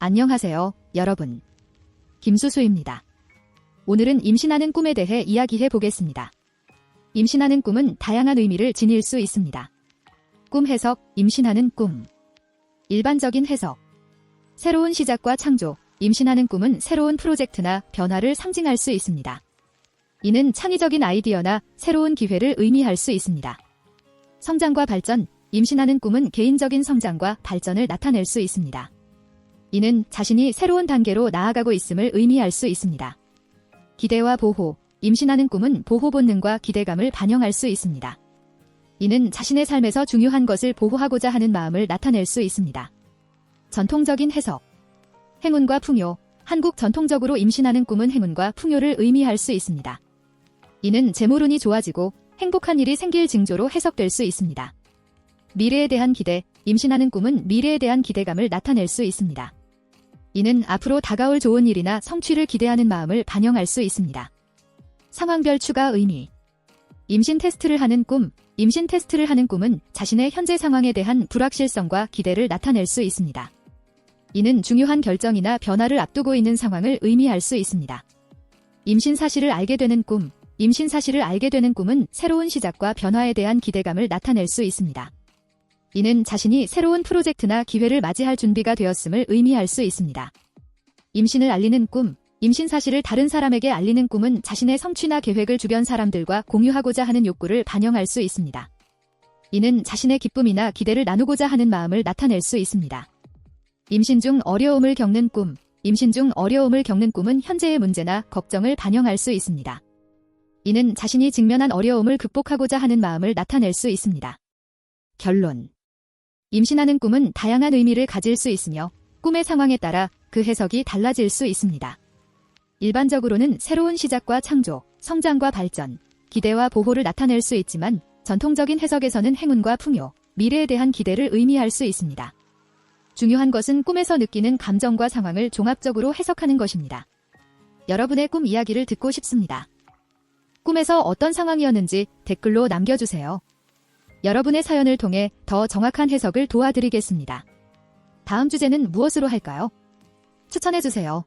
안녕하세요, 여러분. 김수수입니다. 오늘은 임신하는 꿈에 대해 이야기해 보겠습니다. 임신하는 꿈은 다양한 의미를 지닐 수 있습니다. 꿈 해석, 임신하는 꿈. 일반적인 해석. 새로운 시작과 창조, 임신하는 꿈은 새로운 프로젝트나 변화를 상징할 수 있습니다. 이는 창의적인 아이디어나 새로운 기회를 의미할 수 있습니다. 성장과 발전, 임신하는 꿈은 개인적인 성장과 발전을 나타낼 수 있습니다. 이는 자신이 새로운 단계로 나아가고 있음을 의미할 수 있습니다. 기대와 보호, 임신하는 꿈은 보호 본능과 기대감을 반영할 수 있습니다. 이는 자신의 삶에서 중요한 것을 보호하고자 하는 마음을 나타낼 수 있습니다. 전통적인 해석. 행운과 풍요. 한국 전통적으로 임신하는 꿈은 행운과 풍요를 의미할 수 있습니다. 이는 재물운이 좋아지고 행복한 일이 생길 징조로 해석될 수 있습니다. 미래에 대한 기대, 임신하는 꿈은 미래에 대한 기대감을 나타낼 수 있습니다. 이는 앞으로 다가올 좋은 일이나 성취를 기대하는 마음을 반영할 수 있습니다. 상황별 추가 의미. 임신 테스트를 하는 꿈, 임신 테스트를 하는 꿈은 자신의 현재 상황에 대한 불확실성과 기대를 나타낼 수 있습니다. 이는 중요한 결정이나 변화를 앞두고 있는 상황을 의미할 수 있습니다. 임신 사실을 알게 되는 꿈, 임신 사실을 알게 되는 꿈은 새로운 시작과 변화에 대한 기대감을 나타낼 수 있습니다. 이는 자신이 새로운 프로젝트나 기회를 맞이할 준비가 되었음을 의미할 수 있습니다. 임신을 알리는 꿈, 임신 사실을 다른 사람에게 알리는 꿈은 자신의 성취나 계획을 주변 사람들과 공유하고자 하는 욕구를 반영할 수 있습니다. 이는 자신의 기쁨이나 기대를 나누고자 하는 마음을 나타낼 수 있습니다. 임신 중 어려움을 겪는 꿈, 임신 중 어려움을 겪는 꿈은 현재의 문제나 걱정을 반영할 수 있습니다. 이는 자신이 직면한 어려움을 극복하고자 하는 마음을 나타낼 수 있습니다. 결론. 임신하는 꿈은 다양한 의미를 가질 수 있으며 꿈의 상황에 따라 그 해석이 달라질 수 있습니다. 일반적으로는 새로운 시작과 창조, 성장과 발전, 기대와 보호를 나타낼 수 있지만 전통적인 해석에서는 행운과 풍요, 미래에 대한 기대를 의미할 수 있습니다. 중요한 것은 꿈에서 느끼는 감정과 상황을 종합적으로 해석하는 것입니다. 여러분의 꿈 이야기를 듣고 싶습니다. 꿈에서 어떤 상황이었는지 댓글로 남겨주세요. 여러분의 사연을 통해 더 정확한 해석을 도와드리겠습니다. 다음 주제는 무엇으로 할까요? 추천해주세요.